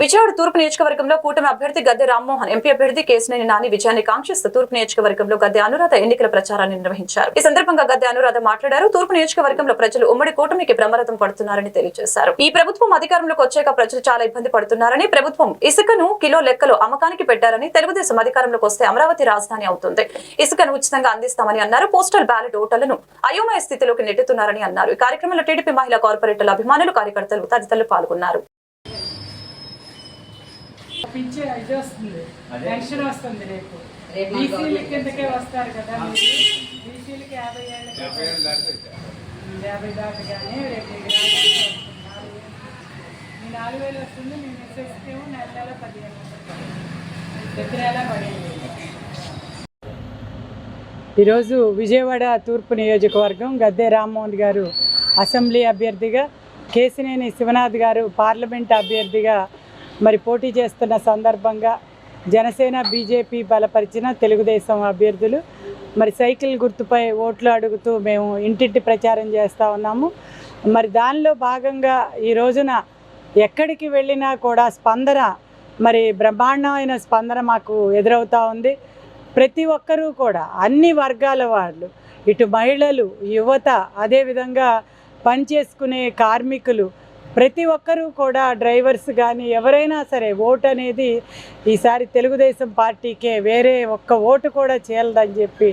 విజయవాడ తూర్పు నియోజకవర్గంలో కూటమి అభ్యర్థి గద్దె రామ్మోహన్ ఎంపీ అభ్యర్థి కేసినేని నాని విజయాన్ని కాంక్షిస్తూ తూర్పు నియోజకవర్గంలో గద్దె అనురాధ ఎన్నికల ప్రచారాన్ని నిర్వహించారు. ఈ సందర్భంగా గద్దె అనురాధ మాట్లాడారు. తూర్పు నియోజకవర్గంలో ప్రజలు ఉమ్మడి కూటమికి ప్రమాదం పడుతున్నారని తెలియజేశారు. ఈ ప్రభుత్వం అధికారంలోకి వచ్చాక ప్రజలు చాలా ఇబ్బంది పడుతున్నారని ప్రభుత్వం ఇసుకను కిలో లెక్కలో అమ్మకానికి పెట్టారని తెలుగుదేశం అధికారంలోకి వస్తే అమరావతి రాజధాని అవుతుంది. ఇసుకను ఉచితంగా అందిస్తామని అన్నారు. పోస్టల్ బ్యాలెట్ ఓటర్లను అయోమయ స్థితిలోకి నెట్టుతున్నారని అన్నారు. ఈ కార్యక్రమంలో టీడీపీ మహిళా కార్పొరేటర్ల అభిమానులు కార్యకర్తలు తదితరులు పాల్గొన్నారు. పిచ్చి ఇది వస్తుంది. పెన్షన్ వస్తుంది రేపు. బీసీల కిందకే వస్తారు కదా బీసీలకి యాభై ఏళ్ళకి యాభై దాటగానే రేపు. మీ నాలుగు వేలు వస్తుంది. మీ మిస్సెస్కి ఏమో నెల నెల పదిహేను వందలు ప్రతి నెల పదిహేను ఈరోజు విజయవాడ తూర్పు నియోజకవర్గం గద్దె రామ్మోహన్ గారు అసెంబ్లీ అభ్యర్థిగా కేసినేని శివనాథ్ గారు పార్లమెంట్ అభ్యర్థిగా మరి పోటీ చేస్తున్న సందర్భంగా జనసేన బీజేపీ బలపరిచిన తెలుగుదేశం అభ్యర్థులు మరి సైకిల్ గుర్తుపై ఓట్లు అడుగుతూ మేము ఇంటింటి ప్రచారం చేస్తూ ఉన్నాము. మరి దానిలో భాగంగా ఈ రోజున ఎక్కడికి వెళ్ళినా కూడా స్పందన మరి బ్రహ్మాండమైన స్పందన మాకు ఎదురవుతూ ఉంది. ప్రతి ఒక్కరూ కూడా అన్ని వర్గాల వాళ్ళు ఇటు మహిళలు యువత అదేవిధంగా పనిచేసుకునే కార్మికులు ప్రతి ఒక్కరూ కూడా డ్రైవర్స్ కానీ ఎవరైనా సరే ఓటు అనేది ఈసారి తెలుగుదేశం పార్టీకే వేరే ఒక్క ఓటు కూడా చేయలేదని చెప్పి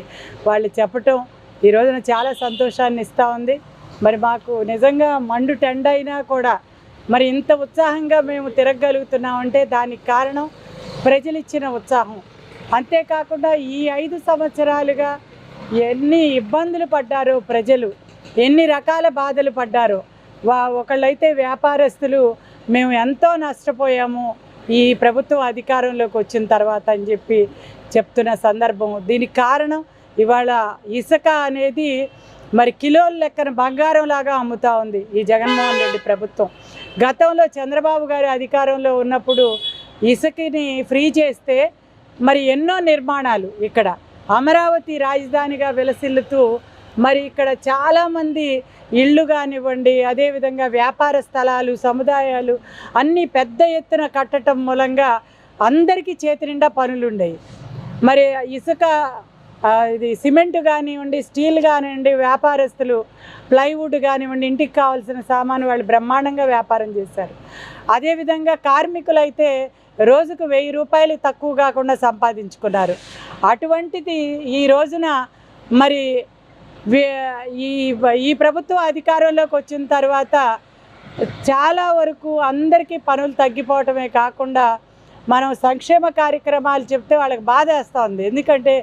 వాళ్ళు చెప్పటం ఈ రోజున చాలా సంతోషాన్ని ఇస్తూ ఉంది. మరి మాకు నిజంగా మండు టెండ్ అయినా కూడా మరి ఇంత ఉత్సాహంగా మేము తిరగగలుగుతున్నామంటే దానికి కారణం ప్రజలు ఇచ్చిన ఉత్సాహం. అంతేకాకుండా ఈ ఐదు సంవత్సరాలుగా ఎన్ని ఇబ్బందులు పడ్డారో ప్రజలు ఎన్ని రకాల బాధలు పడ్డారో వా ఒకళ్ళైతే వ్యాపారస్తులు మేము ఎంతో నష్టపోయాము ఈ ప్రభుత్వం అధికారంలోకి వచ్చిన తర్వాత అని చెప్పి చెప్తున్న సందర్భం. దీనికి కారణం ఇవాళ ఇసుక అనేది మరి కిలోల లెక్కన బంగారం లాగా అమ్ముతా ఉంది ఈ జగన్మోహన్ రెడ్డి ప్రభుత్వం. గతంలో చంద్రబాబు గారు అధికారంలో ఉన్నప్పుడు ఇసుకని ఫ్రీ చేస్తే మరి ఎన్నో నిర్మాణాలు ఇక్కడ. అమరావతి రాజధానిగా విలసిల్లుతూ మరి ఇక్కడ చాలామంది ఇళ్ళు కానివ్వండి అదేవిధంగా వ్యాపార స్థలాలు సముదాయాలు అన్నీ పెద్ద ఎత్తున కట్టడం మూలంగా అందరికీ చేతి నిండా పనులు మరి ఇసుక ఇది సిమెంట్ కానివ్వండి స్టీల్ కానివ్వండి వ్యాపారస్తులు ప్లైవుడ్ కానివ్వండి ఇంటికి కావాల్సిన సామాను వాళ్ళు బ్రహ్మాండంగా వ్యాపారం చేశారు. అదేవిధంగా కార్మికులైతే రోజుకు వెయ్యి రూపాయలు తక్కువ కాకుండా సంపాదించుకున్నారు. అటువంటిది ఈ రోజున మరి ఈ ఈ ప్రభుత్వం అధికారంలోకి వచ్చిన తర్వాత చాలా వరకు అందరికీ పనులు తగ్గిపోవటమే కాకుండా మనం సంక్షేమ కార్యక్రమాలు చెప్తే వాళ్ళకి బాధ వేస్తుంది. ఎందుకంటే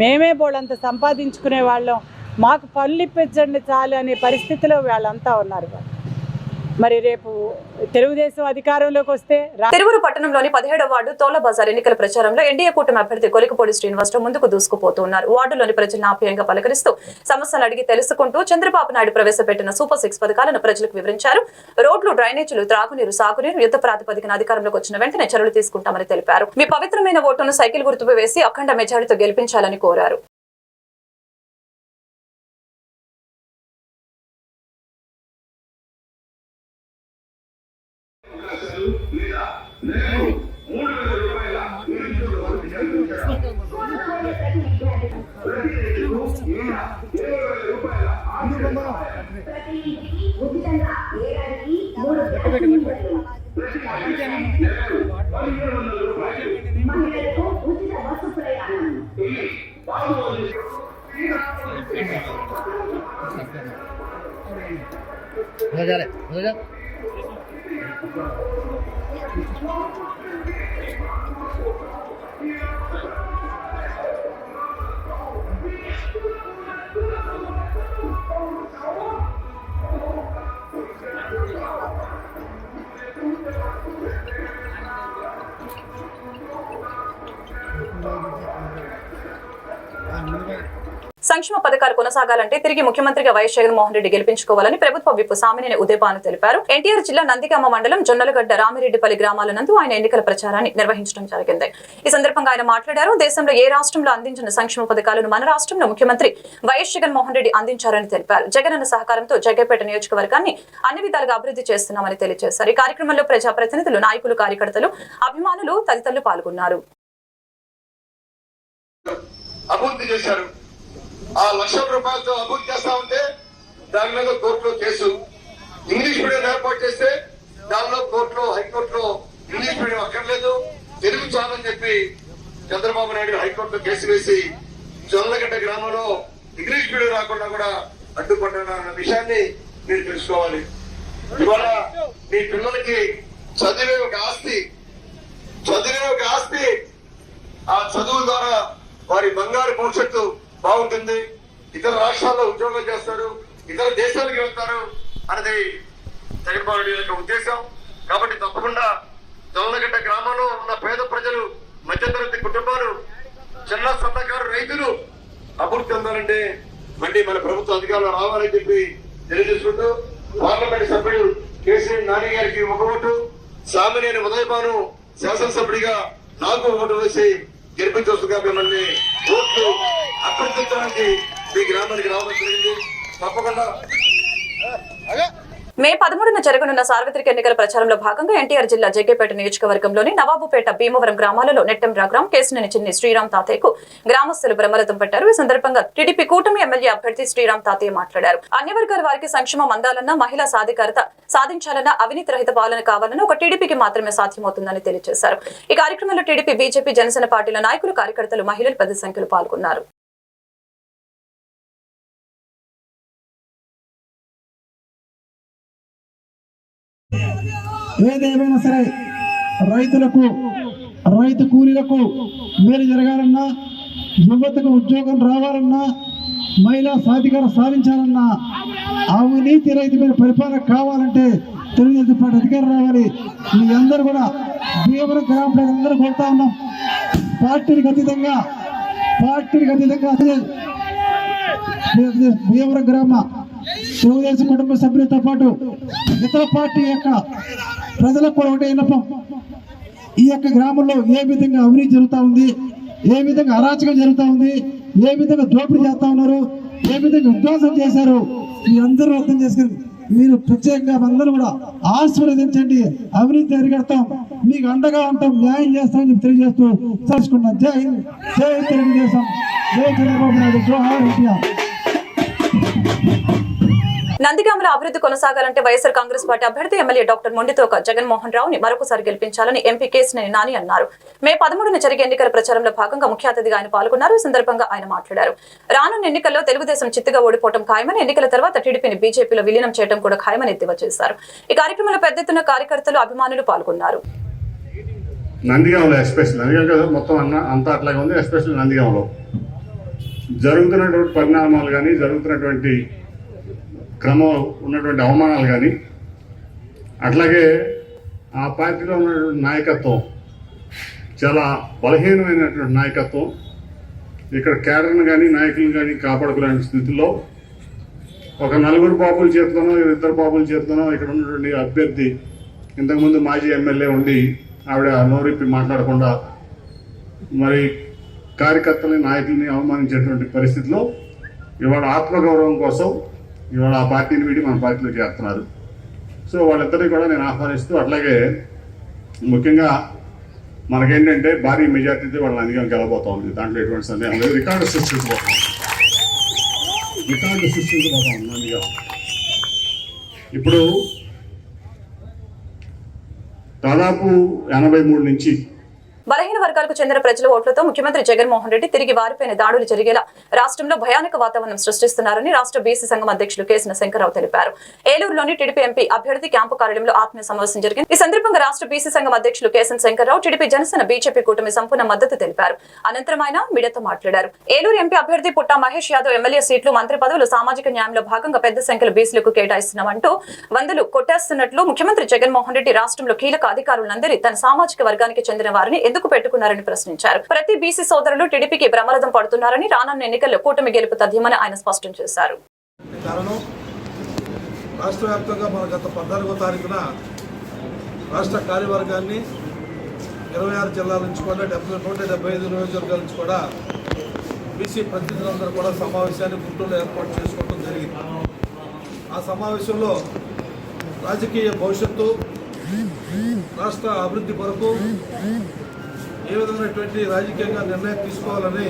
మేమే బోళ్ళంత సంపాదించుకునే వాళ్ళం. మాకు పనులు ఇప్పించండి చాలు అనే పరిస్థితిలో వాళ్ళంతా ఉన్నారు. మరి రేపు తెలుగుదేశం అధికారంలోకి వస్తే తిరువురు పట్టణంలోని పదిహేడవ వార్డు తోల బజార్ ఎన్నికల ప్రచారంలో ఎన్డీఏ కూటమి అభ్యర్థి కొలికపూడి శ్రీనివాసరావు ముందుకు దూసుకుపోతున్నారు. వార్డులోని ప్రజలను ఆప్యాయంగా పలకరిస్తూ సమస్యలు అడిగి తెలుసుకుంటూ చంద్రబాబు నాయుడు ప్రవేశపెట్టిన సూపర్ సిక్స్ పథకాలను ప్రజలకు వివరించారు. రోడ్లు డ్రైనేజీలు త్రాగునీరు సాగునీరు యుద్ధ ప్రాతిపదికన అధికారంలోకి వచ్చిన వెంటనే చర్యలు తీసుకుంటామని తెలిపారు. మీ పవిత్రమైన ఓటును సైకిల్ గుర్తుపై వేసి అఖండ మెజారిటీతో గెలిపించాలని కోరారు. Ra đây. సంక్షేమ పథకాలు కొనసాగాలంటే తిరిగి ముఖ్యమంత్రిగా వైఎస్ జగన్మోహన్ రెడ్డి గెలిపించుకోవాలని ప్రభుత్వ విప్ సామినేని ఉదయపాను తెలిపారు. ఎన్టీఆర్ జిల్లా నందిగామ మండలం జొన్నలగడ్డ రామిరెడ్డిపల్లి గ్రామాల నందు ఆయన ఎన్నికల ప్రచారాన్ని నిర్వహించడం జరిగింది. ఈ సందర్భంగా ఆయన మాట్లాడారు. దేశంలో ఏ రాష్ట్రంలో అందించిన సంక్షేమ పథకాలను మన రాష్ట్రంలో ముఖ్యమంత్రి వైఎస్ జగన్మోహన్ రెడ్డి అందించారని తెలిపారు. జగనన్న సహకారంతో జగ్గపేట నియోజకవర్గాన్ని అన్ని విధాలుగా అభివృద్ధి చేస్తున్నామని తెలియజేశారు. ఈ కార్యక్రమంలో ప్రజాప్రతినిధులు నాయకులు కార్యకర్తలు అభిమానులు తదితరులు పాల్గొన్నారు. అభివృద్ధి చేశారు. ఆ లక్షల రూపాయలతో అభివృద్ధి చేస్తా ఉంటే దాని మీద కోర్టులో కేసు. ఇంగ్లీష్ మీడియం ఏర్పాటు చేస్తే దానిలో కోర్టులో హైకోర్టులో ఇంగ్లీష్ మీడియం అక్కర్లేదు. తెలుగు చాలని చెప్పి చంద్రబాబు నాయుడు హైకోర్టులో కేసు వేసి జొన్నగడ్డ గ్రామంలో ఇంగ్లీష్ మీడియం రాకుండా కూడా అడ్డుపడ్డాడు విషయాన్ని మీరు తెలుసుకోవాలి. ఇవాళ మీ పిల్లలకి చదివే ఒక ఆస్తి చదివే ఒక ఆస్తి ఆ చదువు ద్వారా వారి బంగారు భవిష్యత్తు బాగుంటుంది. ఇతర రాష్ట్రాల్లో ఉద్యోగం చేస్తారు ఇతర దేశాలకు వెళ్తారు అనేది జగన్మోహన్ రెడ్డి యొక్క ఉద్దేశం. కాబట్టి తప్పకుండా జొన్నగడ్డ గ్రామంలో ఉన్న పేద ప్రజలు మధ్యతరగతి కుటుంబాలు చిన్న సన్నకారు రైతులు అభివృద్ధి చెందాలంటే మళ్ళీ మన ప్రభుత్వ అధికారులు రావాలని చెప్పి తెలియజేసుకుంటూ పార్లమెంట్ సభ్యుడు కేసీఆర్ నాని గారికి ఒక ఓటు సామినేని ఉదయభాను శాసనసభ్యుడిగా నాకు ఓటు వేసి గెలిపించవలసిందిగా మిమ్మల్ని ఓట్లు మీ గ్రామానికి రావడం జరిగింది. తప్పకుండా. మే పదమూడున జరగనున్న సార్వత్రిక ఎన్నికల ప్రచారంలో భాగంగా ఎన్టీఆర్ జిల్లా జగ్గేపేట నియోజకవర్గంలోని నవాబుపేట భీమవరం గ్రామాలలో నెట్టెం రాగ్రాం కేసునేని చిన్ని శ్రీరామ్ తాతయ్యకు గ్రామస్తులు బ్రహ్మరథం పెట్టారు. ఈ సందర్భంగా టీడీపీ కూటమి ఎమ్మెల్యే అభ్యర్థి శ్రీరామ్ తాతయ్య మాట్లాడారు. అన్ని వర్గాల వారికి సంక్షేమం అందాలన్నా మహిళా సాధికారత సాధించాలన్నా అవినీతి రహిత పాలన కావాలన్నా ఒక టీడీపీకి మాత్రమే సాధ్యమవుతుందని తెలియజేశారు. ఈ కార్యక్రమంలో టీడీపీ బీజేపీ జనసేన పార్టీల నాయకులు కార్యకర్తలు మహిళలు పెద్ద సంఖ్యలో పాల్గొన్నారు. ఏదేమైనా సరే రైతులకు రైతు కూలీలకు మేలు జరగాలన్నా యువతకు ఉద్యోగం రావాలన్నా మహిళా సాధికార సాధించాలన్నా అవినీతి రైతు మీద పరిపాలన కావాలంటే తెలుగుదేశం పార్టీ అధికారం రావాలి. మీ అందరూ కూడా భీమవరం గ్రామ ప్రజలందరూ కోరుతా ఉన్నాం. పార్టీకి అతీతంగా పార్టీకి అతీతంగా భీమవరం గ్రామ తెలుగుదేశం కుటుంబ సభ్యులతో పాటు ఇతర పార్టీ యొక్క ప్రజలకు కూడా ఒకటే విన్నపం. ఈ యొక్క గ్రామంలో ఏ విధంగా అవినీతి జరుగుతూ ఉంది? ఏ విధంగా అరాచకం జరుగుతూ ఉంది? ఏ విధంగా దోపిడీ చేస్తూ ఉన్నారు? ఏ విధంగా విధ్వంసం చేశారు? మీరందరూ అర్థం చేసుకుని మీరు ప్రత్యేకంగా అందరూ కూడా ఆశీర్వదించండి. అవినీతి అరిగడతాం మీకు అండగా ఉంటాం. న్యాయం చేస్తామని చెప్పి తెలియజేస్తూ తెలుసుకున్నాం జై హింద్. జై తెలుగుదేశం. జై చంద్రబాబు నాయుడు. జోహార్ ఇండియా నందిగామల అభివృద్ధి కొనసాగాలంటే వైఎస్ఆర్ కాంగ్రెస్ పార్టీ అభ్యర్థి ఎమ్మెల్యే డాక్టర్ మొండితోక జగన్మోహన్ రావుని మరొకసారి గెలిపించాలని ఎంపీ కేసినేని నాని అన్నారు. మే పదమూడున జరిగే ఎన్నికల ప్రచారంలో భాగంగా ముఖ్య అతిథిగా ఆయన పాల్గొన్నారు. ఈ సందర్భంగా ఆయన మాట్లాడారు. రానున్న ఎన్నికల్లో తెలుగుదేశం చిత్తుగా ఓడిపోవడం ఖాయమని ఎన్నికల తర్వాత టీడీపీని బీజేపీలో విలీనం చేయడం కూడా ఖాయమని ఎత్తివ చేశారు. ఈ కార్యక్రమంలో పెద్ద ఎత్తున కార్యకర్తలు అభిమానులు పాల్గొన్నారు. నందిగామలో ఎస్పెషల్ నందిగామ మొత్తం అన్న అంతా అట్లాగే ఉంది ఎస్పెషల్ నందిగామలో. జరుగుతున్నటువంటి పరిణామాలు కానీ జరుగుతున్నటువంటి క్రమం ఉన్నటువంటి అవమానాలు కానీ అట్లాగే ఆ పార్టీలో ఉన్నటువంటి నాయకత్వం చాలా బలహీనమైనటువంటి నాయకత్వం ఇక్కడ కేడర్ను కానీ నాయకులను కానీ కాపాడుకోలేని స్థితిలో ఒక నలుగురు బాబుల చేతిలోనో ఇద్దరు బాబుల చేతిలోనో ఇక్కడ ఉన్నటువంటి అభ్యర్థి ఇంతకుముందు మాజీ ఎమ్మెల్యే ఉండి ఆవిడ నోరిప్పి మాట్లాడకుండా మరి కార్యకర్తలని నాయకుల్ని అవమానించేటువంటి పరిస్థితిలో ఇవాళ ఆత్మగౌరవం కోసం ఇవాళ ఆ పార్టీని వీడి మన పార్టీలో చేస్తున్నారు. సో వాళ్ళిద్దరిని కూడా నేను ఆహ్వానిస్తూ అట్లాగే ముఖ్యంగా మనకేంటంటే భారీ మెజార్టీతో వాళ్ళని అధికం గెలబోతా ఉంది. దాంట్లో ఎటువంటి సందేహం లేదు. రికార్డు సృష్టించబోతాం రికార్డు సృష్టించబోతాం నందిగా ఇప్పుడు దాదాపు ఎనభై మూడు నుంచి బలహీన వర్గాలకు చెందిన ప్రజల ఓట్లతో ముఖ్యమంత్రి జగన్మోహన్ రెడ్డి తిరిగి వారిపైన దాడులు జరిగేలా రాష్ట్రంలో భయానక వాతావరణం సృష్టిస్తున్నారని రాష్ట్ర బీసీ సంఘం అధ్యక్షులు కేసిన శంకర్రావు తెలిపారు. ఏలూరులోని టీడీపీ ఎంపీ అభ్యర్థి క్యాంపు కార్యాలయంలో ఆత్మీయ సమావేశం జరిగింది. ఈ సందర్భంగా రాష్ట్ర బీసీ సంఘం అధ్యక్షులు కేసన్ శంకర్రావు టీడీపీ జనసేన బీజేపీ కూటమి సంపూర్ణ మద్దతు తెలిపారు. అనంతరం ఆయన మీడియాతో మాట్లాడారు. ఏలూరు ఎంపీ అభ్యర్థి పుట్టా మహేష్ యాదవ్ ఎమ్మెల్యే సీట్లు మంత్రి పదవులు సామాజిక న్యాయంలో భాగంగా పెద్ద సంఖ్యలో బీసీలకు కేటాయిస్తున్నామంటూ వందలు కొట్టేస్తున్నట్లు ముఖ్యమంత్రి జగన్మోహన్ రెడ్డి రాష్ట్రంలో కీలక అధికారులందరి తన సామాజిక వర్గానికి చెందిన వారిని ఎందుకు ఎందుకు పెట్టుకున్నారని ప్రశ్నించారు. ప్రతి బీసీ సోదరులు టీడీపీకి బ్రహ్మరథం పడుతున్నారని రానున్న ఎన్నికల్లో కూటమి గెలుపు తథ్యమని ఆయన స్పష్టం చేశారు. కారణం రాష్ట్ర వ్యాప్తంగా మన గత పద్నాలుగో తారీఖున రాష్ట్ర కార్యవర్గాన్ని ఇరవై ఆరు జిల్లాల నుంచి కూడా డెబ్బై నూట డెబ్బై ఐదు నియోజకవర్గాల నుంచి కూడా బీసీ ప్రతినిధులందరూ కూడా సమావేశాన్ని గుంటూరులో ఏర్పాటు చేసుకోవడం జరిగింది. ఆ సమావేశంలో రాజకీయ భవిష్యత్తు రాష్ట్ర అభివృద్ధి కొరకు ఏ విధమైనటువంటి రాజకీయంగా నిర్ణయం తీసుకోవాలని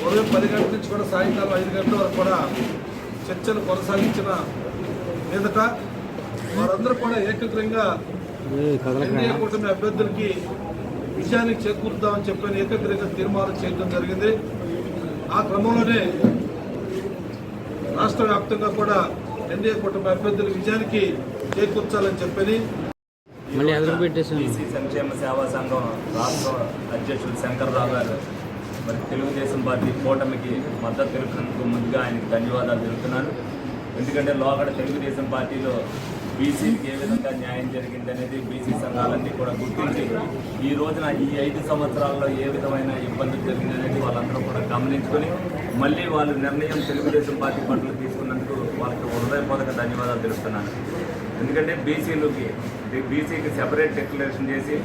ఉదయం పది గంటల నుంచి కూడా సాయంకాలం ఐదు గంటల వరకు కూడా చర్చలు కొనసాగించిన మీదట వారందరూ కూడా ఏకగ్రంగా ఎన్డీఏ కూటమి అభ్యర్థులకి విజయానికి చేకూరుద్దామని చెప్పని ఏకగ్రంగా తీర్మానం చేయడం జరిగింది. ఆ క్రమంలోనే రాష్ట్ర వ్యాప్తంగా కూడా ఎన్డీఏ కూటమి అభ్యర్థుల విజయానికి చేకూర్చాలని చెప్పని బీసీ సంక్షేమ సేవా సంఘం రాష్ట్ర అధ్యక్షులు శంకర్రావు గారు. మరి తెలుగుదేశం పార్టీ కూటమికి మద్దతు తెలిపినందుకు ముందుగా ఆయనకి ధన్యవాదాలు తెలుపుతున్నాను. ఎందుకంటే లోగడ తెలుగుదేశం పార్టీలో బీసీకి ఏ విధంగా న్యాయం జరిగింది అనేది బీసీ సంఘాలన్నీ కూడా గుర్తించి ఈ రోజున ఈ ఐదు సంవత్సరాల్లో ఏ విధమైన ఇబ్బందులు జరిగింది అనేది వాళ్ళందరూ కూడా గమనించుకొని మళ్ళీ వాళ్ళు నిర్ణయం తెలుగుదేశం పార్టీ పట్ల తీసుకున్నందుకు వాళ్ళకి హృదయపూర్వక ధన్యవాదాలు తెలుపుతున్నాను. ఎందుకంటే బీసీలకి బీసీకి సెపరేట్ డిక్లరేషన్ చేసి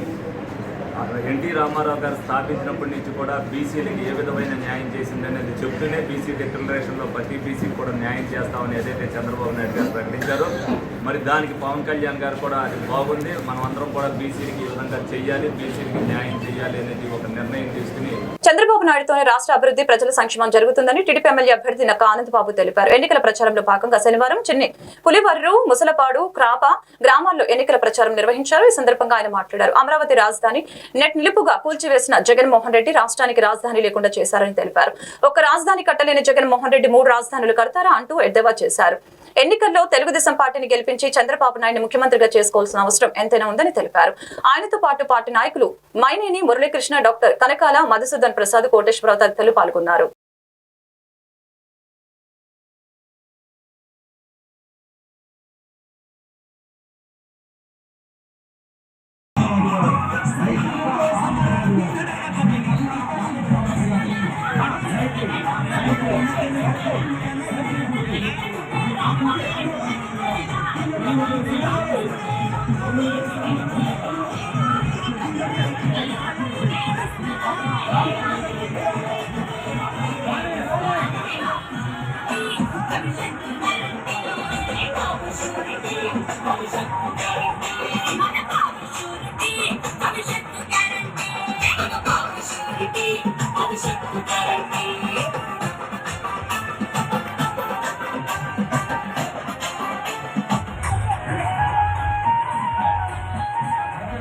ఎన్టీ రామారావు గారు స్థాపించినప్పటి నుంచి కూడా బీసీలకి ఏ విధమైన న్యాయం చేసింది అనేది చెప్తూనే బీసీ డిక్లరేషన్లో ప్రతి బీసీకి కూడా న్యాయం చేస్తామని ఏదైతే చంద్రబాబు నాయుడు గారు ప్రకటించారో మరి దానికి పవన్ కళ్యాణ్ గారు కూడా అది బాగుంది. మనం అందరం కూడా బీసీలకి ఈ విధంగా చెయ్యాలి బీసీలకి న్యాయం చేయాలి అనేది ఒక నిర్ణయం తీసుకుని చంద్రబాబు నాయుడుతోనే రాష్ట్ర అభివృద్ధి ప్రజల సంక్షేమం జరుగుతుందని టీడీపీ ఎమ్మెల్యే అభ్యర్థి నక్క ఆనందబాబు తెలిపారు. ఎన్నికల ప్రచారంలో భాగంగా శనివారం చిన్ని పులివర్రు ముసలపాడు క్రాప గ్రామాల్లో ఎన్నికల ప్రచారం నిర్వహించారు. ఈ సందర్భంగా ఆయన మాట్లాడారు. అమరావతి రాజధాని నెట్ నిలుపుగా కూల్చివేసిన జగన్మోహన్ రెడ్డి రాష్ట్రానికి రాజధాని లేకుండా చేశారని తెలిపారు. ఒక రాజధాని కట్టలేని జగన్మోహన్ రెడ్డి మూడు రాజధానులు కడతారా అంటూ ఎద్దేవా చేశారు. ఎన్నికల్లో తెలుగుదేశం పార్టీని గెలిపించి చంద్రబాబు నాయుడు ముఖ్యమంత్రిగా చేసుకోవాల్సిన అవసరం ఎంతైనా ఉందని తెలిపారు. ఆయనతో పాటు పార్టీ నాయకులు మైనేని మురళీకృష్ణ డాక్టర్ కనకాల మధుసూదన్ ప్రసాద్ కోటేశ్వరరావు తదితరులు పాల్గొన్నారు.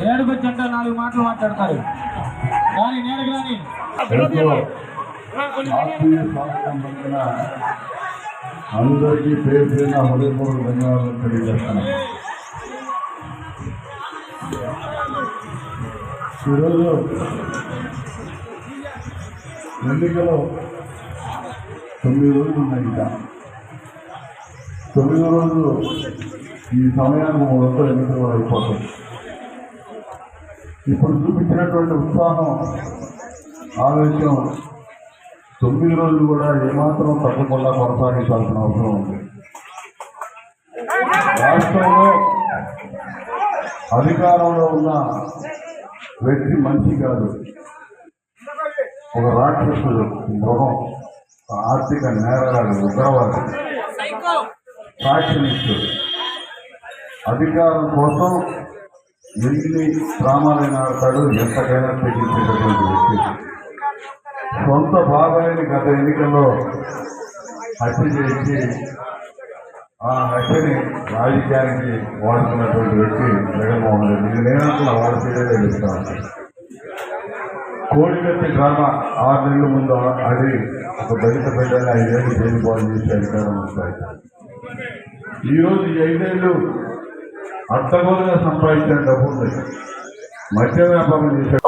నేడుకు వచ్చంటే నాలుగు మాటలు మాట్లాడతారు. కానీ స్వాగతం పలికిన అందరికీ పేరు పేరున హృదయపూర్వక ధన్యవాదాలు తెలియజేస్తున్నాను. ఈరోజు ఎన్నికలు తొమ్మిది రోజులు ఉన్నాయి ఇంకా. తొమ్మిది రోజులు ఈ సమయానికి మూడంతా ఎన్నికలు కూడా అయిపోతాయి. ఇప్పుడు చూపించినటువంటి ఉత్సాహం ఆవేశం తొమ్మిది రోజులు కూడా ఏమాత్రం తప్పకుండా కొనసాగించాల్సిన అవసరం ఉంది. రాష్ట్రంలో అధికారంలో ఉన్న వ్యక్తి మంచి కాదు. ఒక రాక్షసుడు మృగం ఆర్థిక నేరగాడు ఉగ్రవాది. ఫ్యాక్షనిస్టుడు అధికారం కోసం ఎన్ని డ్రామాలైనా ఆడతాడు ఎంతకైనా తెగించేటటువంటి వ్యక్తి. సొంత బాబాయిని గత ఎన్నికల్లో హత్య చేసి ఆ హత్యని రాజకీయానికి వాడుతున్నటువంటి వ్యక్తి జగన్మోహన్ రెడ్డి. ఇది నేనంటున్నా వాళ్ళ పేరే తెలుస్తాను కోడికత్తి డ్రామా ఆరు నెలల ముందు అది ఒక దళిత బిడ్డని ఐదేళ్ళు జైలు పాలు చేసి అధికారం వస్తాయి. ఈరోజు ఈ ఐదేళ్ళు అడ్డగోలుగా సంపాదించిన డబ్బు ఉంది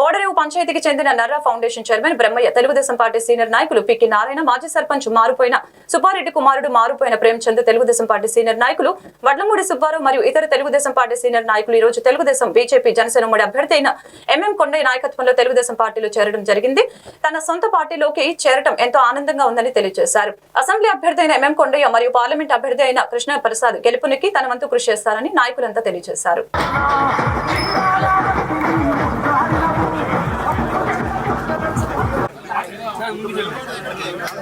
ఓడరేవు పంచాయతీకి చెందిన Narra foundation chairman Brahmaiah Telugudesam party senior నాయకులు పికి నారాయణ మాజీ సర్పంచ్ మారుపోయిన సుబ్బారెడ్డి కుమారుడు మారుపోయిన ప్రేమచంద్ తెలుగుదేశం పార్టీ సీనియర్ నాయకులు వడ్లమూడి సుబ్బారావు మరియు ఇతర తెలుగుదేశం పార్టీ సీనియర్ నాయకులు ఈ రోజు తెలుగుదేశం బీజేపీ జనసేన ఉమ్మడి అభ్యర్థి అయిన ఎంఎం కొండయ్య నాయకత్వంలో తెలుగుదేశం పార్టీలో చేరడం జరిగింది. తన సొంత పార్టీలోకి చేరడం ఎంతో ఆనందంగా ఉందని తెలియజేశారు. అసెంబ్లీ అభ్యర్థి అయిన ఎంఎం కొండయ్య మరియు పార్లమెంట్ అభ్యర్థి అయిన కృష్ణ ప్రసాద్ గెలుపునికి తన వంతు కృషి చేస్తారని నాయకులంతా తెలియజేశారు.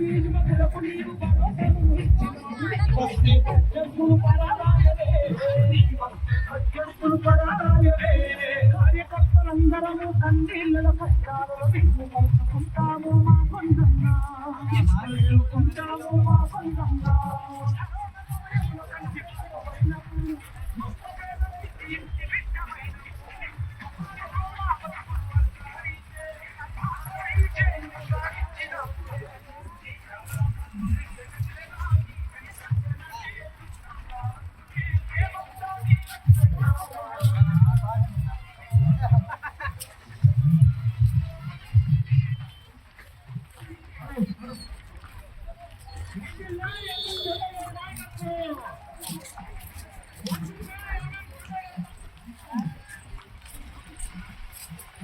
Você, Jesus, para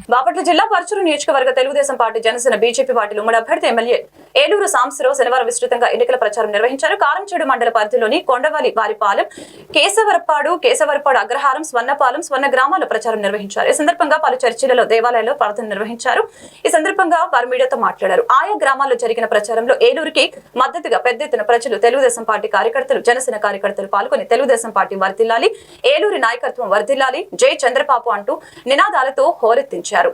బాపట్ల జిల్లా పరచూరు నియోజకవర్గ తెలుగుదేశం పార్టీ జనసేన బీజేపీ పార్టీలు ఉమ్మడి అభ్యర్థి ఎమ్మెల్యే ఏలూరు సాంసరావు శనివారం విస్తృతంగా ఎన్నికల ప్రచారం నిర్వహించారు. కారంచేడు మండల పరిధిలోని కొండవలి వారిపాలెం కేశవరపాడు కేశవరపాడు అగ్రహారం స్వర్ణపాలెం స్వర్ణ గ్రామాల్లో ప్రచారం నిర్వహించారు. ఈ సందర్భంగా పలు చర్చిలలో దేవాలయాల్లో ప్రార్థన నిర్వహించారు. ఈ సందర్భంగా వారు మీడియాతో మాట్లాడారు. ఆయా గ్రామాల్లో జరిగిన ప్రచారంలో ఏలూరుకి మద్దతుగా పెద్ద ఎత్తున ప్రజలు తెలుగుదేశం పార్టీ కార్యకర్తలు జనసేన కార్యకర్తలు పాల్గొని తెలుగుదేశం పార్టీ వర్దిల్లాలి ఏలూరి నాయకత్వం వర్ధిల్లాలి జై చంద్రబాబు అంటూ నినాదాలతో హోరెత్తించారు.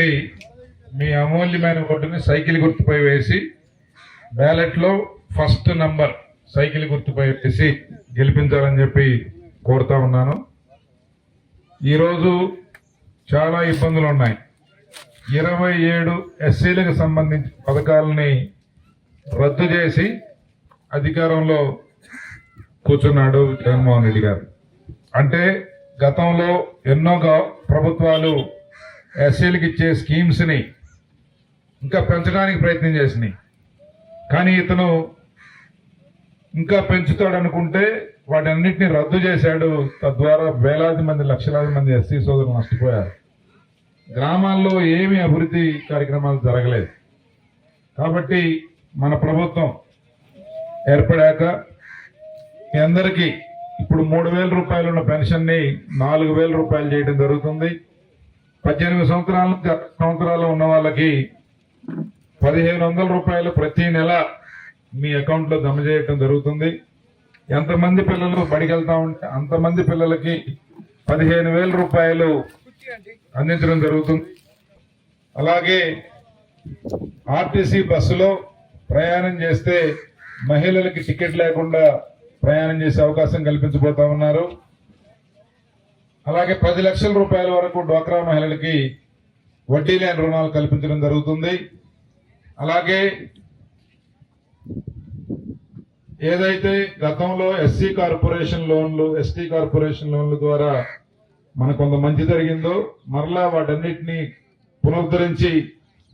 కాబట్టి మీ అమూల్యమైన ఓటుని సైకిల్ గుర్తుపై వేసి బ్యాలెట్లో ఫస్ట్ నంబర్ సైకిల్ గుర్తుపై వేసి గెలిపించాలని చెప్పి కోరుతా ఉన్నాను. ఈరోజు చాలా ఇబ్బందులు ఉన్నాయి. ఇరవై ఏడు ఎస్సీలకు సంబంధించిన పథకాలని రద్దు చేసి అధికారంలో కూర్చున్నాడు జగన్మోహన్ రెడ్డి గారు. అంటే గతంలో ఎన్నో ప్రభుత్వాలు ఎస్సీలకు ఇచ్చే స్కీమ్స్ని ఇంకా పెంచడానికి ప్రయత్నం చేసినాయి కానీ ఇతను ఇంకా పెంచుతాడు అనుకుంటే వాటన్నిటిని రద్దు చేశాడు. తద్వారా వేలాది మంది లక్షలాది మంది ఎస్సీ సోదరులు నష్టపోయారు. గ్రామాల్లో ఏమి అభివృద్ధి కార్యక్రమాలు జరగలేదు. కాబట్టి మన ప్రభుత్వం ఏర్పడాక మీ అందరికీ ఇప్పుడు మూడు వేల రూపాయలు ఉన్న పెన్షన్ని నాలుగు వేల రూపాయలు చేయడం జరుగుతుంది. పద్దెనిమిది సంవత్సరాల నుంచి అరవై సంవత్సరాలు ఉన్న వాళ్ళకి పదిహేను వందల రూపాయలు ప్రతి నెల మీ అకౌంట్లో జమ చేయటం జరుగుతుంది. ఎంతమంది పిల్లలు బడికి వెళ్తా ఉంటే అంతమంది పిల్లలకి పదిహేను వేల రూపాయలు అందించడం జరుగుతుంది. అలాగే ఆర్టీసీ బస్సులో ప్రయాణం చేస్తే మహిళలకి టికెట్ లేకుండా ప్రయాణం చేసే అవకాశం కల్పించబోతా ఉన్నారు. అలాగే పది లక్షల రూపాయల వరకు డ్వాక్రా మహిళలకి వడ్డీ లేని రుణాలు కల్పించడం జరుగుతుంది. అలాగే ఏదైతే గతంలో ఎస్సీ కార్పొరేషన్ లోన్లు ఎస్టీ కార్పొరేషన్ లోన్ల ద్వారా మనకు కొంత మంచి జరిగిందో మరలా వాటన్నిటిని పునరుద్ధరించి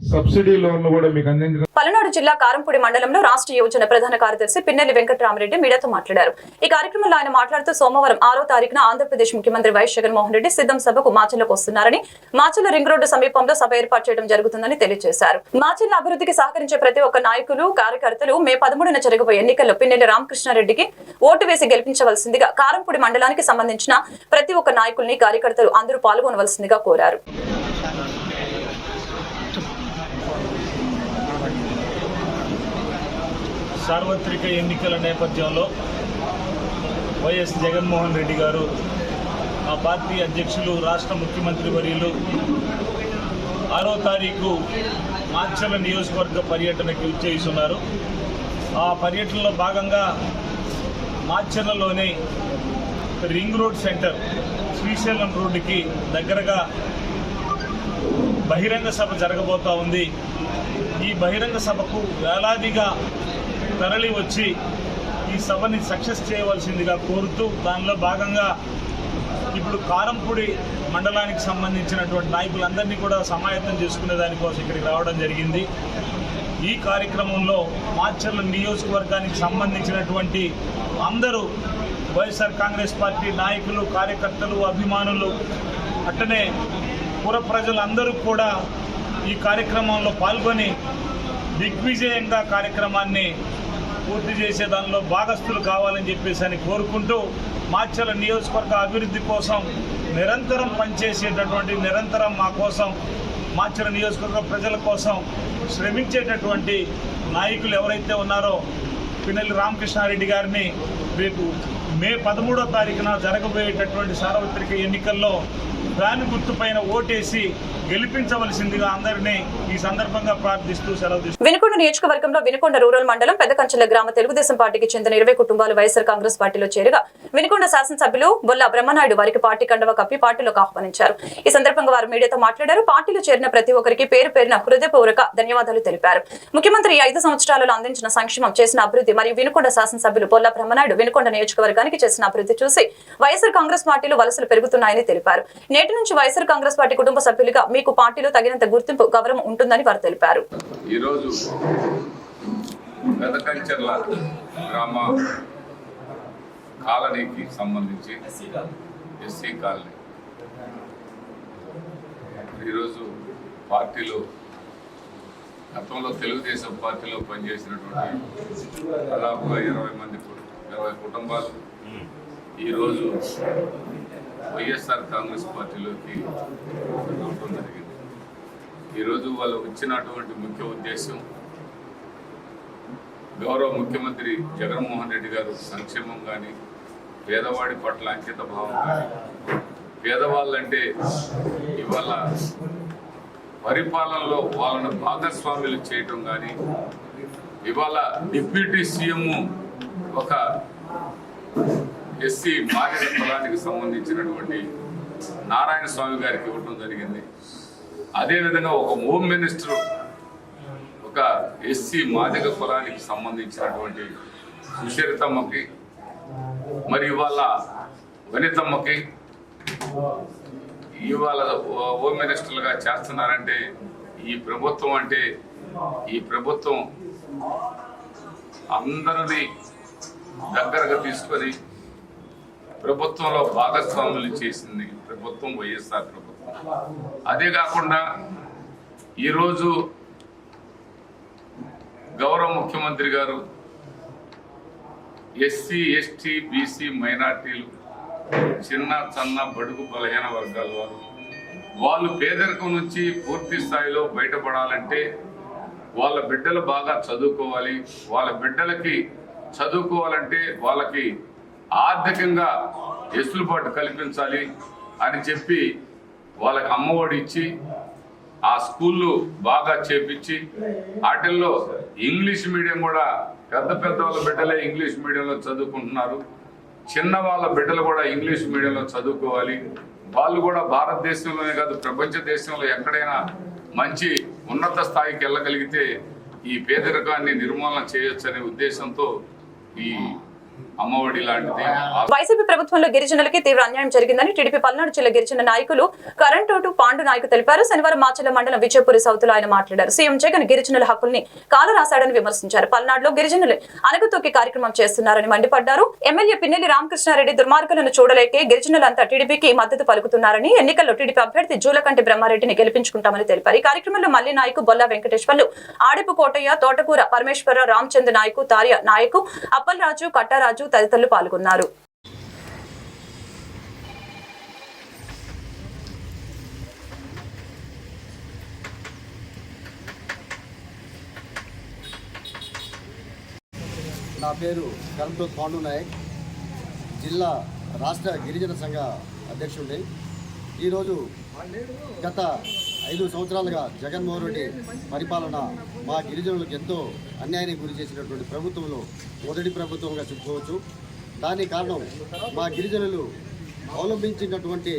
సబ్సిడీ లోన్లు కూడా మీకు అందించడం పల్నాడు జిల్లా కారంపూడి మండలంలో రాష్ట్ర యువజన ప్రధాన కార్యదర్శి పిన్నెల్లి వెంకటరామరెడ్డి మీడియాతో మాట్లాడారు. ఈ కార్యక్రమంలో ఆయన మాట్లాడుతూ సోమవారం ఆరో తారీఖున ఆంధ్రప్రదేశ్ ముఖ్యమంత్రి వైఎస్ జగన్మోహన్ రెడ్డి సిద్ధం సభకు మాచల్లోకి వస్తున్నారని మాచల్ల రింగ్ రోడ్డు సమీపంలో సభ ఏర్పాటు చేయడం జరుగుతుందని తెలియజేశారు. మాచల్ల అభివృద్ధికి సహకరించే ప్రతి ఒక్క నాయకులు కార్యకర్తలు మే పదమూడున జరగబోయే ఎన్నికల్లో పిన్నెల్లి రామకృష్ణారెడ్డికి ఓటు వేసి గెలిపించవలసిందిగా కారంపూడి మండలానికి సంబంధించిన ప్రతి ఒక్క నాయకుల్ని కార్యకర్తలు అందరూ పాల్గొనవలసిందిగా కోరారు. సార్వత్రిక ఎన్నికల నేపథ్యంలో వైఎస్ జగన్మోహన్ రెడ్డి గారు ఆ పార్టీ అధ్యక్షులు రాష్ట్ర ముఖ్యమంత్రి వర్యులు ఆరో తారీఖు మాచల నియోజకవర్గ పర్యటనకి ఉన్నారు ఆ పర్యటనలో భాగంగా మాచర్లలోని రింగ్ రోడ్ సెంటర్ శ్రీశైలం రోడ్డుకి దగ్గరగా బహిరంగ సభ జరగబోతా ఉంది. ఈ బహిరంగ సభకు వేలాదిగా తరలి వచ్చి ఈ సభని సక్సెస్ చేయవలసిందిగా కోరుతూ దానిలో భాగంగా ఇప్పుడు కారంపూడి మండలానికి సంబంధించినటువంటి నాయకులందరినీ కూడా సమాయత్తం చేసుకునే దానికోసం ఇక్కడికి రావడం జరిగింది. ఈ కార్యక్రమంలో మాచర్ల నియోజకవర్గానికి సంబంధించినటువంటి అందరూ వైఎస్ఆర్ కాంగ్రెస్ పార్టీ నాయకులు కార్యకర్తలు అభిమానులు అట్టనే పుర ప్రజలందరూ కూడా ఈ కార్యక్రమంలో పాల్గొని దిగ్విజయంగా కార్యక్రమాన్ని పూర్తి చేసే దానిలో భాగస్థులు కావాలని చెప్పేసి అని కోరుకుంటూ మాచల నియోజకవర్గ అభివృద్ధి కోసం నిరంతరం పనిచేసేటటువంటి నిరంతరం మా కోసం మాచల నియోజకవర్గ ప్రజల కోసం శ్రమించేటటువంటి నాయకులు ఎవరైతే ఉన్నారో పిన్నెల్లి రామకృష్ణారెడ్డి గారిని రేపు మే పదమూడో తారీఖున జరగబోయేటటువంటి సార్వత్రిక ఎన్నికల్లో ఫ్యాన్ గుర్తుపైన ఓటేసి గెలిపించవలసిందిగా అందరినీ ఈ సందర్భంగా ప్రార్థిస్తూ సెలవు వినుకొండ నియోజకవర్గంలో వినుకొండ రూరల్ మండలం పెద్దకంచెల గ్రామ తెలుగుదేశం పార్టీకి చెందిన ఇరవై కుటుంబాలు వైఎస్ఆర్ కాంగ్రెస్ పార్టీలో చేరగా వినుకొండ శాసనసభ్యులు బొల్ల బ్రహ్మనాయుడు వారికి పార్టీ కండవ కప్పి పార్టీలోకి ఆహ్వానించారు. ఈ సందర్భంగా వారు మీడియాతో మాట్లాడారు. పార్టీలో చేరిన ప్రతి ఒక్కరికి పేరు పేరున హృదయపూర్వక ధన్యవాదాలు తెలిపారు. ముఖ్యమంత్రి ఐదు సంవత్సరాలలో అందించిన సంక్షేమం చేసిన అభివృద్ధి మరియు వినుకొండ శాసనసభ్యులు బొల్ల బ్రహ్మనాయుడు వినుకొండ నియోజకవర్గానికి చేసిన అభివృద్ధి చూసి వైఎస్ఆర్ కాంగ్రెస్ పార్టీలో వలసలు పెరుగుతున్నాయని తెలిపారు. నేటి నుంచి వైఎస్ఆర్ కాంగ్రెస్ పార్టీ కుటుంబ సభ్యులుగా మీకు పార్టీలో తగినంత గుర్తింపు గౌరవం ఉంటుందని వారు తెలిపారు. ఈరోజు పెదకంచెర్ల గ్రామ కాలనీకి సంబంధించి ఎస్సీ కాలనీ. ఈరోజు పార్టీలో గతంలో తెలుగుదేశం పార్టీలో పనిచేసినటువంటి దాదాపుగా ఇరవై మంది ఇరవై కుటుంబాలు. ఈరోజు వైఎస్ఆర్ కాంగ్రెస్ పార్టీలోకి రావడం జరిగింది. ఈరోజు వాళ్ళు వచ్చినటువంటి ముఖ్య ఉద్దేశం గౌరవ ముఖ్యమంత్రి జగన్మోహన్ రెడ్డి గారు సంక్షేమం కానీ పేదవాడి పట్ల అంకిత భావం కానీ పేదవాళ్ళంటే ఇవాళ పరిపాలనలో వాళ్ళను భాగస్వాములు చేయటం కానీ ఇవాళ డిప్యూటీ సీఎం ఒక ఎస్సీ మాదిగ కులానికి సంబంధించినటువంటి నారాయణ స్వామి గారికి ఇవ్వటం జరిగింది. అదేవిధంగా ఒక హోమ్ మినిస్టర్ ఒక ఎస్సీ మాదిగ కులానికి సంబంధించినటువంటి సుచరితమ్మకి మరి ఇవాళ వనితమ్మకి ఇవాళ హోమ్ మినిస్టర్లుగా చేస్తున్నారంటే ఈ ప్రభుత్వం అంటే ఈ ప్రభుత్వం అందరినీ దగ్గరగా తీసుకొని ప్రభుత్వంలో భాగస్వాములు చేసింది ప్రభుత్వం వైఎస్ఆర్ ప్రభుత్వం. అదే కాకుండా ఈరోజు గౌరవ ముఖ్యమంత్రి గారు ఎస్సీ ఎస్టీ బీసీ మైనార్టీలు చిన్న చిన్న బడుగు బలహీన వర్గాల వారు వాళ్ళు పేదరికం నుంచి పూర్తి స్థాయిలో బయటపడాలంటే వాళ్ళ బిడ్డలు బాగా చదువుకోవాలి. వాళ్ళ బిడ్డలకి చదువుకోవాలంటే వాళ్ళకి ఆర్థికంగా ఎసులుబాటు కల్పించాలి అని చెప్పి వాళ్ళకి అమ్మఒడి ఇచ్చి ఆ స్కూళ్ళు బాగా చేపించి వాటిల్లో ఇంగ్లీష్ మీడియం కూడా పెద్ద పెద్ద వాళ్ళ బిడ్డలే ఇంగ్లీష్ మీడియంలో చదువుకుంటున్నారు. చిన్న వాళ్ళ బిడ్డలు కూడా ఇంగ్లీష్ మీడియంలో చదువుకోవాలి. వాళ్ళు కూడా భారతదేశంలోనే కాదు ప్రపంచ దేశంలో ఎక్కడైనా మంచి ఉన్నత స్థాయికి వెళ్ళగలిగితే ఈ పేదరికాన్ని నిర్మూలన చేయొచ్చనే ఉద్దేశంతో ఈ అమ్మఒడి లాంటిది. వైసీపీ ప్రభుత్వంలో గిరిజనులకి తీవ్ర అన్యాయం జరిగిందని టీడీపీ పల్నాడు జిల్లా గిరిజన నాయకులు కరెంటోటు పాండు నాయకు తెలిపారు. శనివారం మాచల మండలం విజయపురి సౌత్లో ఆయన మాట్లాడారు. సీఎం జగన్ గిరిజనుల హక్కుల్ని కాలు రాశాడని విమర్శించారు. పల్నాడులో గిరిజనులు అనగతొక్కి కార్యక్రమం చేస్తున్నారని మండిపడ్డారు. ఎమ్మెల్యే పిన్నెల్లి రామకృష్ణారెడ్డి దుర్మార్గులను చూడలేకే గిరిజనులంతా టీడీపీకి మద్దతు పలుకుతున్నారని ఎన్నికల్లో టీడీపీ అభ్యర్థి జూలకంటి బ్రహ్మారెడ్డిని గెలిపించుకుంటామని తెలిపారు. ఈ కార్యక్రమంలో మల్లి నాయకు బొల్ల వెంకటేశ్వర్లు ఆడిపు కోటయ్య తోటకూర పరమేశ్వర రామచంద్ర నాయకు తార్య నాయకు అప్పలరాజు కట్టారాజు తదితరులు పాల్గొన్నారు. నా పేరు కరంటోత్ పాండు నాయక్. జిల్లా రాష్ట్ర గిరిజన సంఘ అధ్యక్షుడిని. ఈరోజు గత ఐదు సంవత్సరాలుగా జగన్మోహన్ రెడ్డి పరిపాలన మా గిరిజనులకు ఎంతో అన్యాయానికి గురి చేసినటువంటి ప్రభుత్వంలో మొదటి ప్రభుత్వంగా చెప్పుకోవచ్చు. దానికి కారణం మా గిరిజనులు అవలంబించినటువంటి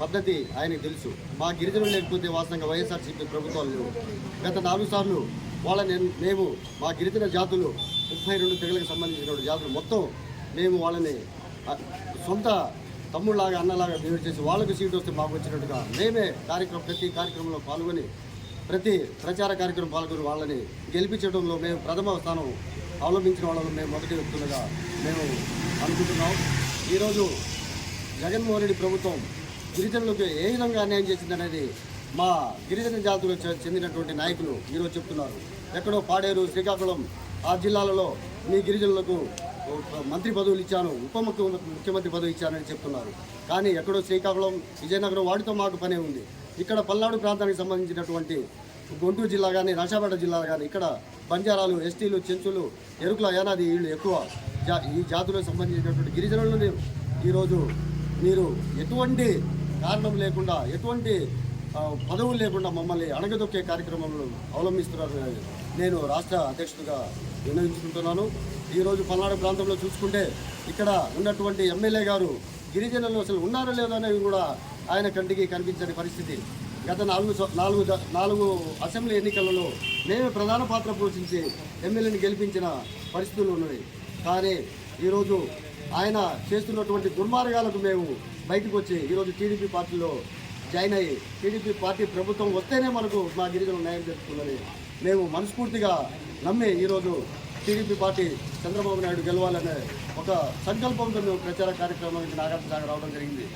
పద్ధతి ఆయనకు తెలుసు. మా గిరిజనులు లేకపోతే వాస్తవంగా వైఎస్ఆర్సీపీ ప్రభుత్వాలు లేవు. గత నాలుగు సార్లు వాళ్ళని మేము మా గిరిజన జాతులు ముప్పై రెండు తెగలకు సంబంధించినటువంటి జాతులు మొత్తం మేము వాళ్ళని సొంత తమ్ముళ్ళలాగా అన్నలాగా బిహేవ్ చేసి వాళ్ళకు సీటు వస్తే మాకు వచ్చినట్టుగా మేమే కార్యక్రమం ప్రతి కార్యక్రమంలో పాల్గొని ప్రతి ప్రచార కార్యక్రమం పాల్గొని వాళ్ళని గెలిపించడంలో మేము ప్రథమ స్థానం అవలంబించిన వాళ్ళని మేము మొదటి వ్యక్తులుగా మేము అనుకుంటున్నాం. ఈరోజు జగన్మోహన్ రెడ్డి ప్రభుత్వం గిరిజనులకు ఏ విధంగా అన్యాయం చేసిందనేది మా గిరిజన జాతులకు చెందినటువంటి నాయకులు ఈరోజు చెప్తున్నారు. ఎక్కడో పాడేరు శ్రీకాకుళం ఆ జిల్లాలలో మీ గిరిజనులకు మంత్రి పదవులు ఇచ్చాను ఉప ముఖ్యమంత్రి పదవి ఇచ్చానని చెప్తున్నారు. కానీ ఎక్కడో శ్రీకాకుళం విజయనగరం వాటితో మాకు పనే ఉంది. ఇక్కడ పల్నాడు ప్రాంతానికి సంబంధించినటువంటి గుంటూరు జిల్లా కానీ నర్సాపేట జిల్లా కానీ ఇక్కడ బంజారాలు ఎస్టీలు చెంచులు ఎరుకుల యానాది వీళ్ళు ఎక్కువ. జా ఈ జాతులకు సంబంధించినటువంటి గిరిజనులను ఈరోజు మీరు ఎటువంటి కారణం లేకుండా ఎటువంటి పదవులు లేకుండా మమ్మల్ని అణగదొక్కే కార్యక్రమంలో అవలంబిస్తున్నారు నేను రాష్ట్ర అధ్యక్షుడిగా విన్నవించుకుంటున్నాను ఈరోజు పల్నాడు ప్రాంతంలో చూసుకుంటే ఇక్కడ ఉన్నటువంటి ఎమ్మెల్యే గారు గిరిజనులు అసలు ఉన్నారో లేదో అనేవి కూడా ఆయన కంటికి కనిపించని పరిస్థితి. గత నాలుగు నాలుగు నాలుగు అసెంబ్లీ ఎన్నికలలో మేమే ప్రధాన పాత్ర పోషించి ఎమ్మెల్యేని గెలిపించిన పరిస్థితులు ఉన్నాయి కానీ ఈరోజు ఆయన చేస్తున్నటువంటి దుర్మార్గాలకు మేము బయటకు వచ్చి ఈరోజు టీడీపీ పార్టీలో జాయిన్ అయ్యి టీడీపీ పార్టీ ప్రభుత్వం వస్తేనే మనకు మా గిరిజనులు న్యాయం జరుగుతుందని మేము మనస్ఫూర్తిగా నమ్మి ఈరోజు టీడీపీ పార్టీ చంద్రబాబు నాయుడు గెలవాలనే ఒక సంకల్పంతో మేము ప్రచార కార్యక్రమానికి నాగార్జున సాగర్ రావడం జరిగింది.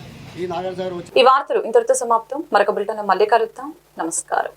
ఈ నాగార్జున సాగర్ వచ్చి ఈ వార్తలు ఇంతటితో సమాప్తం. మరొక బ్రిటన్ మళ్ళీ కలుద్దాం. నమస్కారం.